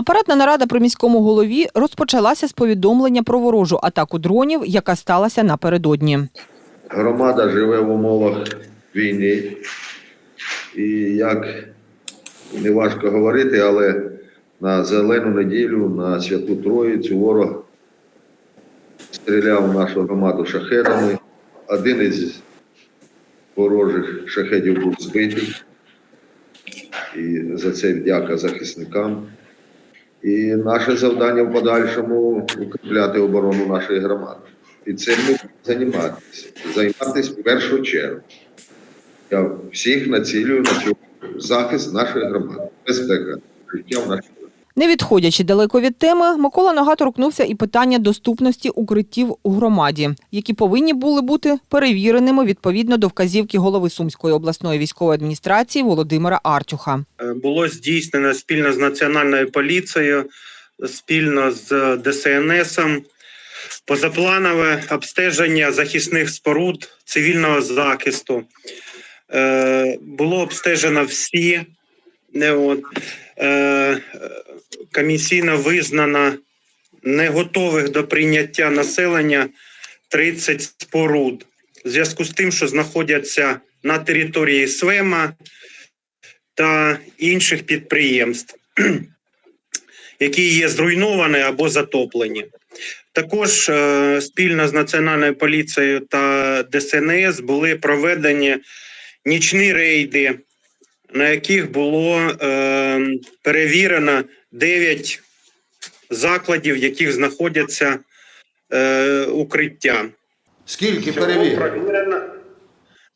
Апаратна нарада при міському голові розпочалася з повідомлення про ворожу атаку дронів, яка сталася напередодні. Громада живе в умовах війни. І як не важко говорити, але на зелену неділю, на Святу Троїцю ворог стріляв в нашу громаду шахедами. Один із ворожих шахедів був збитий. І за це вдяка захисникам. І наше завдання в подальшому укріпляти оборону нашої громади. І цим ми займатися. Займатися в першу чергу. Я всіх націлюю на цю захист нашої громади, безпека, життя в нашій. Не відходячи далеко від теми, Микола Нога торкнувся і питання доступності укриттів у громаді, які повинні були бути перевіреними відповідно до вказівки голови Сумської обласної військової адміністрації Володимира Артюха. Е, було здійснено спільно з національною поліцією, спільно з ДСНСом, позапланове обстеження захисних споруд цивільного захисту. Е, Було обстежено всі. Не от, е, комісійно визнано неготових до прийняття населення 30 споруд. В зв'язку з тим, що знаходяться на території СВЕМа, та інших підприємств, які є зруйновані або затоплені. Також е, спільно з Національною поліцією та ДСНС були проведені нічні рейди, на яких було е, перевірено 9 закладів, в яких знаходяться е, укриття. Скільки перевірок? провірено,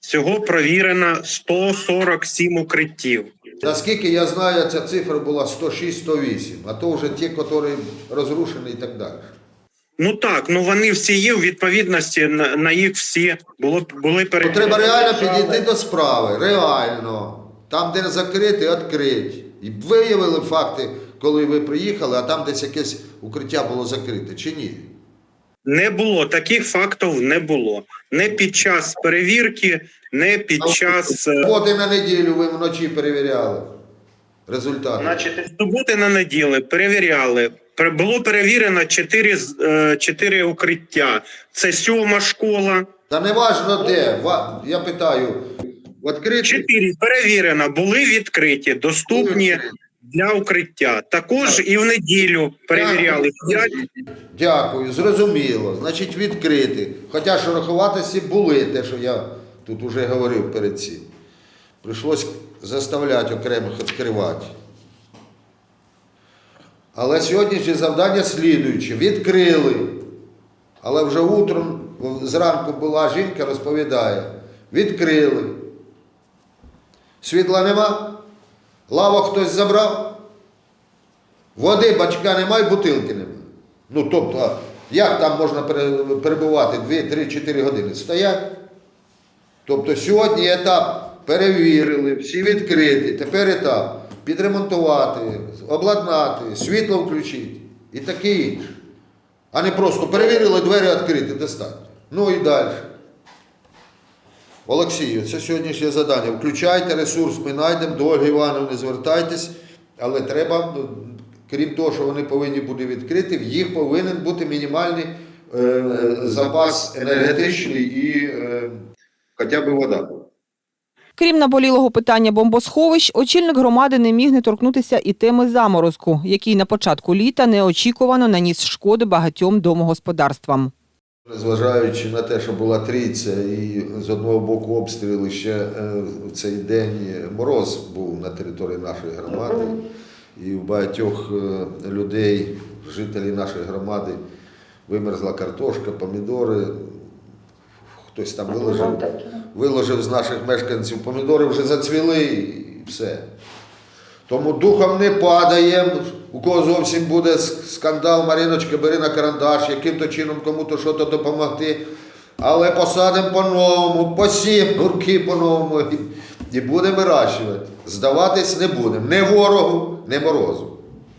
всього провірено 147 укриттів. Наскільки я знаю, ця цифра була 106-108, а то вже ті, які розрушені і так далі. Ну так, ну вони всі є у відповідності на, на їх всі було були перевірені. треба реально підійти до справи, реально. Там, де закрити, відкрити. І виявили факти, коли ви приїхали, а там десь якесь укриття було закрите, чи ні? Не було таких фактів, не було. Не під час перевірки, не під час е, От і на неділю ви вночі перевіряли результати. значить суботи на неділю перевіряли. Було перевірено чотири, з- е, чотири укриття. Це сьома школа. Та не важно де. Я питаю, відкрити? Чотири перевірено, були відкриті, доступні для укриття. Також і в неділю перевіряли п'ять. Дякую, зрозуміло. Значить, відкрити. Хоча ж рахуватися були, те, що я тут вже говорив перед цим. Прийшлось заставляти окремих відкривати. Але сьогоднішнє завдання слідуюче. Відкрили. Але вже утром, зранку була жінка, розповідає. Відкрили. Світла нема? Лавок хтось забрав? Води бачка немає, бутилки немає. Ну, тобто, як там можна перебувати 2, 3, 4 години? Стоять. Тобто сьогодні етап перевірили, всі відкриті. Тепер етап підремонтувати, обладнати, світло включити і таке інше. А не просто перевірили, двері відкриті, достатньо. Ну і далі. Олексію, це сьогоднішнє завдання. Включайте ресурс, ми знайдемо до Ольги Івановни, звертайтесь, але треба, ну, крім того, що вони повинні бути відкриті, в їх повинен бути мінімальний е, запас енергетичний і е, Хоча б вода. Крім наболілого питання бомбосховищ, очільник громади не міг не торкнутися і теми заморозку, який на початку літа неочікувано наніс шкоди багатьом домогосподарствам. Незважаючи на те, що була трійця, і з одного боку обстріли ще е, в цей день мороз був на території нашої громади, і у багатьох е, людей, жителів нашої громади, вимерзла картошка, помідори. Хтось там виложив, виложив з наших мешканців, помідори вже зацвіли і все. Тому духом не падаємо. У кого зовсім буде скандал, Маріночка, бери на карандаш, яким-то чином кому-то щось допомогти. Але посадимо по-новому, посім гурки по-новому і будемо вирощувати. Здаватись не будемо. Не ворогу, не морозу.